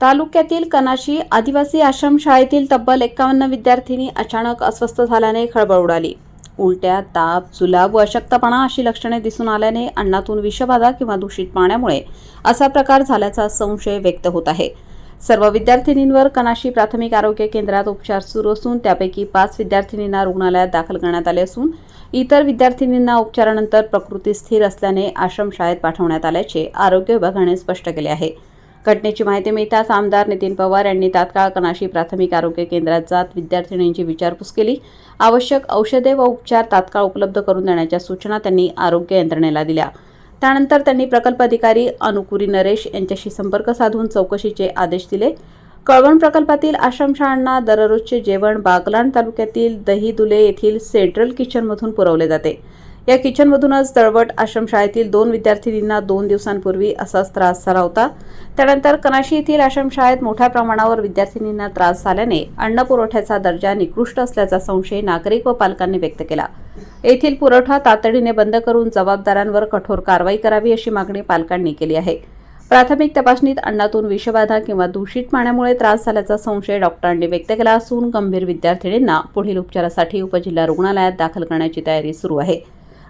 तालुक्यातील कनाशी आदिवासी आश्रमशाळेतील तब्बल एक्कावन्न विद्यार्थिनी अचानक अस्वस्थ झाल्याने खळबळ उडाली. उलट्या ताप जुलाब व अशक्तपणा अशी लक्षणे दिसून आल्याने अन्नातून विषबाधा किंवा दूषित पाण्यामुळे असा प्रकार झाल्याचा संशय व्यक्त होत आहे. सर्व विद्यार्थिनींवर कनाशी प्राथमिक आरोग्य केंद्रात उपचार सुरू असून त्यापैकी पाच विद्यार्थिनींना रुग्णालयात दाखल करण्यात आले असून इतर विद्यार्थिनींना उपचारानंतर प्रकृती स्थिर असल्याने आश्रमशाळेत पाठवण्यात आल्याचे आरोग्य विभागाने स्पष्ट केले आहे. घटनेची माहिती मिळताच आमदार नितीन पवार यांनी तात्काळ कनाशी प्राथमिक आरोग्य केंद्रात जात विद्यार्थिनींची विचारपूस केली. आवश्यक औषधे व उपचार तात्काळ उपलब्ध करून देण्याच्या सूचना त्यांनी आरोग्य यंत्रणेला दिल्या. त्यानंतर त्यांनी प्रकल्प अधिकारी अनुकुरी नरेश यांच्याशी संपर्क साधून चौकशीचे आदेश दिले. कळवण प्रकल्पातील आश्रमशाळांना दररोजचे जेवण बागलाण तालुक्यातील दहीदुले येथील सेंट्रल किचनमधून पुरवले जाते. या किचनमधूनच तळवट आश्रमशाळेतील दोन विद्यार्थिनींना दोन दिवसांपूर्वी असाच त्रास झाला होता. त्यानंतर कनाशी येथील आश्रमशाळेत मोठ्या प्रमाणावर विद्यार्थिनींना त्रास झाल्याने अन्न पुरवठ्याचा दर्जा निकृष्ट असल्याचा संशय नागरिक व पालकांनी व्यक्त केला. येथील पुरवठा तातडीने बंद करून जबाबदारांवर कठोर कारवाई करावी अशी मागणी पालकांनी केली आहे. प्राथमिक तपासणीत अन्नातून विषबाधा किंवा दूषित पाण्यामुळे त्रास झाल्याचा संशय डॉक्टरांनी व्यक्त केला असून गंभीर विद्यार्थिनींना पुढील उपचारासाठी उपजिल्हा रुग्णालयात दाखल करण्याची तयारी सुरू आहे.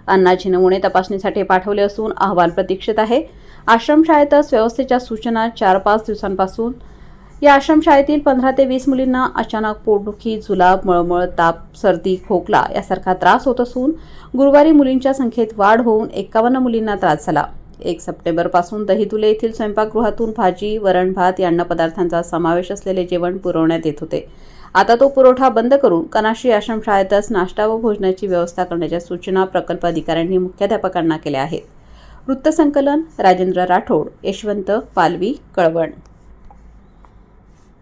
अन्नाचे नमुने तपासणीसाठी पाठवले असून अहवाल प्रतीक्षित आहे. आश्रमशाळेतच व्यवस्थेच्या सूचना चार पाच दिवसांपासून. या आश्रमशाळेतील पंधरा ते वीस मुलींना अचानक पोटदुखी जुलाब मळमळ ताप सर्दी खोकला यासारखा त्रास होत असून गुरुवारी मुलींच्या संख्येत वाढ होऊन एकावन्न मुलींना त्रास झाला. एक सप्टेंबरपासून दहीतुले येथील स्वयंपाकगृहातून भाजी वरण भात या अन्नपदार्थांचा समावेश असलेले जेवण पुरवण्यात येत होते. आता तो पुरवठा बंद करून कनाशी आश्रमशाळेतच नाश्ता व भोजनाची व्यवस्था करण्याच्या सूचना प्रकल्प अधिकाऱ्यांनी मुख्याध्यापकांना केल्या आहेत. वृत्तसंकलन राजेंद्र राठोड यशवंत पालवी कळवण.